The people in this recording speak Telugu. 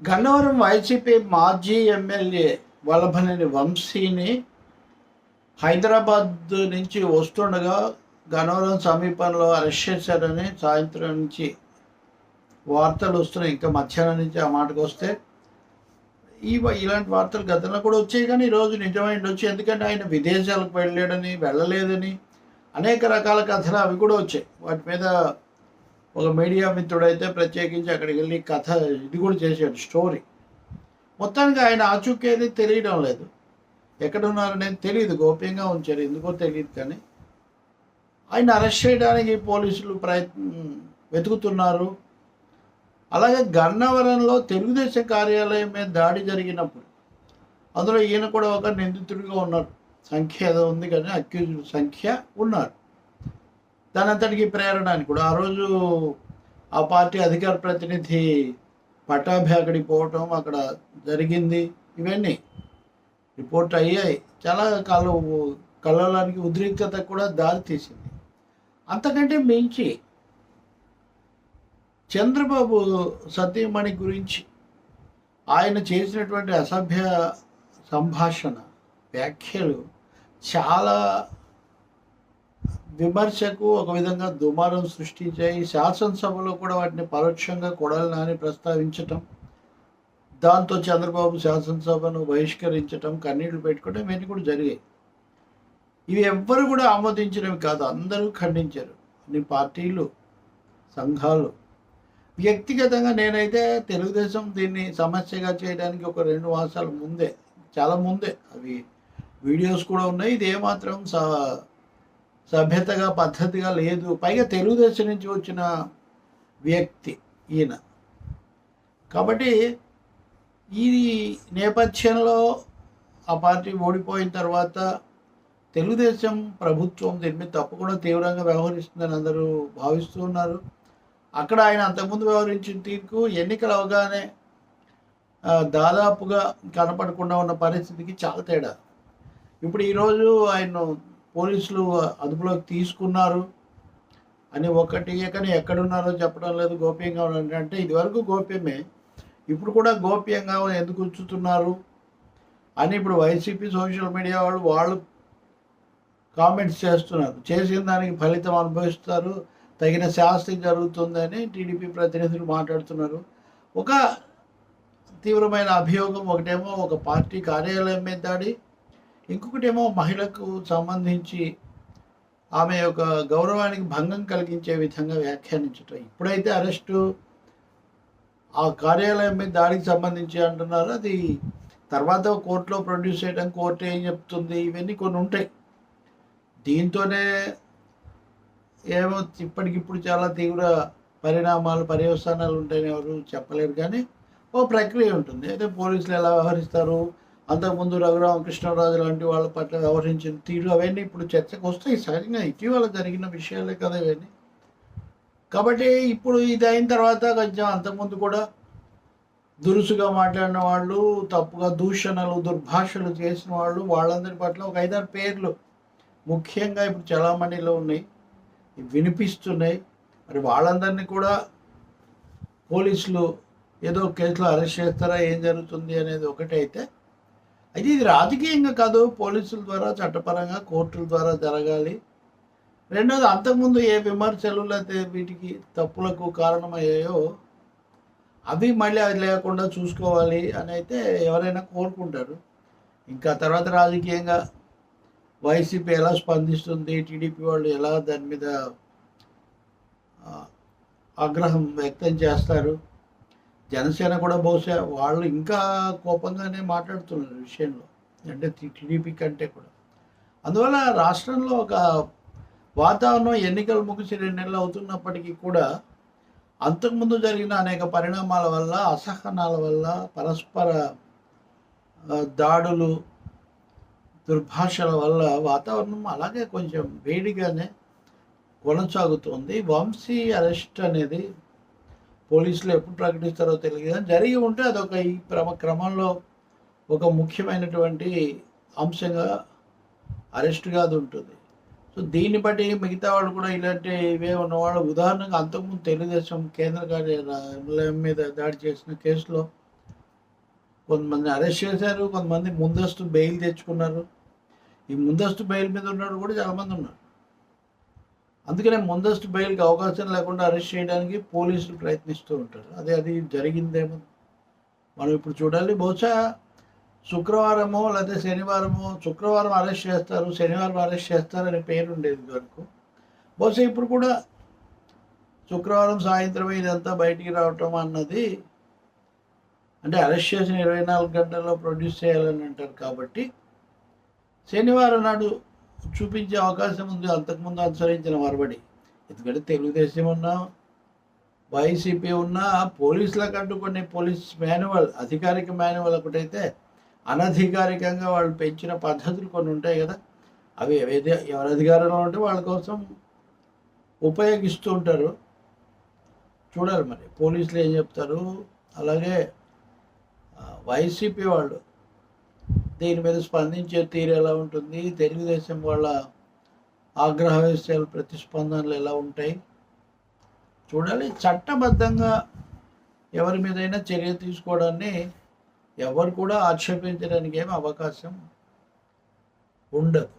గన్నవరం వైసీపీ మాజీ ఎమ్మెల్యే వల్లభనేని వంశీని హైదరాబాద్ నుంచి వస్తుండగా గన్నవరం సమీపంలో అరెస్ట్ చేశారని సాయంత్రం నుంచి వార్తలు వస్తున్నాయి. ఇంకా మధ్యాహ్నం నుంచి ఆ మాటకు వస్తే ఈ ఇలాంటి వార్తలు గతంలో కూడా వచ్చాయి కానీ ఈరోజు నిజమైంది ఉండొచ్చు. ఎందుకంటే ఆయన విదేశాలకు వెళ్ళాడని వెళ్ళలేదని అనేక రకాల కథలు అవి కూడా వచ్చాయి. వాటి మీద ఒక మీడియా మిత్రుడైతే ప్రత్యేకించి అక్కడికి వెళ్ళి కథ ఇది కూడా చేశాడు స్టోరీ. మొత్తానికి ఆయన ఆచూకేది తెలియడం లేదు. ఎక్కడ నేను తెలియదు గోప్యంగా ఉంచారు ఎందుకో తెలియదు కానీ. ఆయన అరెస్ట్ చేయడానికి పోలీసులు ప్రయత్నం వెతుకుతున్నారు. అలాగే గన్నవరంలో తెలుగుదేశం కార్యాలయం మీద దాడి జరిగినప్పుడు అందులో ఈయన కూడా ఒక నిందితుడిగా ఉన్నారు. సంఖ్య ఏదో ఉంది కానీ అక్యూజ్డ్ సంఖ్య ఉన్నారు. దాని అంతటికి ప్రేరణ అని కూడా ఆ రోజు ఆ పార్టీ అధికార ప్రతినిధి పటాభి అక్కడికి పోవటం అక్కడ జరిగింది. ఇవన్నీ రిపోర్ట్ అయ్యాయి. చాలా కల కలవడానికి ఉద్రిక్తత కూడా దారి తీసింది. అంతకంటే మించి చంద్రబాబు సతీమణి గురించి ఆయన చేసినటువంటి అసభ్య సంభాషణ వ్యాఖ్యలు చాలా విమర్శకు ఒక విధంగా దుమారం సృష్టించాయి. శాసనసభలో కూడా వాటిని పరోక్షంగా కొడాలి నాని ప్రస్తావించటం దాంతో చంద్రబాబు శాసనసభను బహిష్కరించటం కన్నీళ్ళు పెట్టుకోవడం ఇవన్నీ కూడా జరిగాయి. ఇవి ఎవ్వరు కూడా ఆమోదించినవి కాదు. అందరూ ఖండించారు. అన్ని పార్టీలు సంఘాలు. వ్యక్తిగతంగా నేనైతే తెలుగుదేశం దీన్ని సమస్యగా చేయడానికి ఒక రెండు మాసాల ముందే చాలా ముందే అవి వీడియోస్ కూడా ఉన్నాయి. ఇది ఏమాత్రం స సభ్యతగా పద్ధతిగా లేదు. పైగా తెలుగుదేశం నుంచి వచ్చిన వ్యక్తి ఈయన. కాబట్టి ఈ నేపథ్యంలో ఆ పార్టీ ఓడిపోయిన తర్వాత తెలుగుదేశం ప్రభుత్వం దీని మీద తప్పకుండా తీవ్రంగా వ్యవహరిస్తుందని అందరూ భావిస్తూ ఉన్నారు. అక్కడ ఆయన అంతకుముందు వ్యవహరించిన తీరుకు ఎన్నికలు అవగానే దాదాపుగా కనపడకుండా ఉన్న పరిస్థితికి చాలా తేడా. ఇప్పుడు ఈరోజు ఆయన పోలీసులు అదుపులోకి తీసుకున్నారు అని ఒకటి కానీ ఎక్కడున్నారో చెప్పడం లేదు గోప్యంగా ఏంటంటే అంటే ఇదివరకు గోప్యమే. ఇప్పుడు కూడా గోప్యంగా ఎందుకు ఉంచుతున్నారు అని ఇప్పుడు వైసీపీ సోషల్ మీడియా వాళ్ళు వాళ్ళు కామెంట్స్ చేస్తున్నారు. చేసిన దానికి ఫలితం అనుభవిస్తారు. తగిన శాస్త్రం జరుగుతుందని టీడీపీ ప్రతినిధులు మాట్లాడుతున్నారు. ఒక తీవ్రమైన అభియోగం ఒకటేమో ఒక పార్టీ కార్యాలయం మీద దాడి ఇంకొకటి ఏమో మహిళకు సంబంధించి ఆమె యొక్క గౌరవానికి భంగం కలిగించే విధంగా వ్యాఖ్యానించటం. ఇప్పుడైతే అరెస్టు ఆ కార్యాలయం మీద దాడికి సంబంధించి అంటున్నారు. అది తర్వాత కోర్టులో ప్రొడ్యూస్ చేయడం కోర్టు ఏం చెప్తుంది. ఇవన్నీ కొన్ని ఉంటాయి. దీంతోనే ఏమో ఇప్పటికిప్పుడు చాలా తీవ్ర పరిణామాలు పర్యవసానాలు ఉంటాయని ఎవరు చెప్పలేరు కానీ ఓ ప్రక్రియ ఉంటుంది. అయితే పోలీసులు ఎలా వ్యవహరిస్తారు? అంతకుముందు రఘురామకృష్ణరాజు లాంటి వాళ్ళ పట్ల వ్యవహరించిన తీరు అవన్నీ ఇప్పుడు చర్చకు వస్తాయి. సరిగ్గా ఇటీవల జరిగిన విషయాలే కదా ఇవన్నీ. కాబట్టి ఇప్పుడు ఇది అయిన తర్వాత కొంచెం అంతకుముందు కూడా దురుసుగా మాట్లాడిన వాళ్ళు తప్పుగా దూషణలు దుర్భాషలు చేసిన వాళ్ళు వాళ్ళందరి పట్ల ఒక ఐదారు పేర్లు ముఖ్యంగా ఇప్పుడు చలామణిలో ఉన్నాయి. వినిపిస్తున్నాయి. మరి వాళ్ళందరినీ కూడా పోలీసులు ఏదో కేసులో అరెస్ట్ చేస్తారా? ఏం జరుగుతుంది అనేది ఒకటైతే అయితే ఇది రాజకీయంగా కాదు పోలీసుల ద్వారా చట్టపరంగా కోర్టుల ద్వారా జరగాలి. రెండోది అంతకుముందు ఏ విమర్శలు లేకపోతే వీటికి తప్పులకు కారణమయ్యాయో అవి మళ్ళీ అది లేకుండా చూసుకోవాలి అని అయితే ఎవరైనా కోరుకుంటారు. ఇంకా తర్వాత రాజకీయంగా వైసీపీ ఎలా స్పందిస్తుంది టీడీపీ వాళ్ళు ఎలా దాని మీద ఆగ్రహం వ్యక్తం చేస్తారు జనసేన కూడా బహుశా వాళ్ళు ఇంకా కోపంగానే మాట్లాడుతున్నారు ఈ విషయంలో. అంటే టీడీపీ కంటే కూడా. అందువల్ల రాష్ట్రంలో ఒక వాతావరణం ఎన్నికలు ముగిసి రెండు నెలలు అవుతున్నప్పటికీ కూడా అంతకుముందు జరిగిన అనేక పరిణామాల వల్ల అసహనాల వల్ల పరస్పర దాడులు దుర్భాషల వల్ల వాతావరణం అలాగే కొంచెం వేడిగానే కొనసాగుతుంది. వంశీ అరెస్ట్ అనేది పోలీసులు ఎప్పుడు ప్రకటిస్తారో తెలియదు. జరిగి ఉంటే అదొక ఈ క్రమ క్రమంలో ఒక ముఖ్యమైనటువంటి అంశంగా అరెస్ట్గా అది ఉంటుంది. సో దీన్ని బట్టి మిగతా వాళ్ళు కూడా ఇలాంటి ఇవే ఉన్నవాళ్ళు ఉదాహరణకు అంతకుముందు తెలుగుదేశం కేంద్ర కార్యాలయం మీద దాడి చేసిన కేసులో కొంతమంది అరెస్ట్ చేశారు కొంతమంది ముందస్తు బెయిల్ తెచ్చుకున్నారు. ఈ ముందస్తు బెయిల్ మీద ఉన్నాడు కూడా చాలామంది ఉన్నారు. అందుకనే ముందస్తు బెయిల్కి అవకాశం లేకుండా అరెస్ట్ చేయడానికి పోలీసులు ప్రయత్నిస్తూ ఉంటారు. అదే అది జరిగిందేమో మనం ఇప్పుడు చూడాలి. బహుశా శుక్రవారమో లేకపోతే శనివారమో శుక్రవారం అరెస్ట్ చేస్తారు శనివారం అరెస్ట్ చేస్తారనే పేరు ఉండేది వరకు బహుశా ఇప్పుడు కూడా శుక్రవారం సాయంత్రం ఇదంతా బయటికి రావటం అన్నది అంటే అరెస్ట్ చేసిన ఇరవై నాలుగు గంటల్లో ప్రొడ్యూస్ చేయాలని అంటారు కాబట్టి శనివారం నాడు చూపించే అవకాశం ఉంది. అంతకుముందు అనుసరించిన మరబడి. ఎందుకంటే తెలుగుదేశం ఉన్నా వైసీపీ ఉన్నా పోలీసులకు అంటూ కొన్ని పోలీస్ మాన్యువల్ అధికారిక మాన్యువల్ ఒకటైతే అనధికారికంగా వాళ్ళు పెంచిన పద్ధతులు కొన్ని ఉంటాయి కదా. అవి ఏదైతే ఎవరి అధికారంలో ఉంటే వాళ్ళ కోసం ఉపయోగిస్తూ ఉంటారు. చూడాలి మరి. పోలీసులు ఏం చెప్తారు? అలాగే వైసీపీ వాళ్ళు దీని మీద స్పందించే తీరు ఎలా ఉంటుంది? తెలుగుదేశం వాళ్ళ ఆగ్రహ విషయాలు ప్రతిస్పందనలు ఎలా ఉంటాయి? చూడాలి. చట్టబద్ధంగా ఎవరి మీదైనా చర్య తీసుకోవడాన్ని ఎవరు కూడా ఆక్షేపించడానికి ఏమి అవకాశం ఉండదు.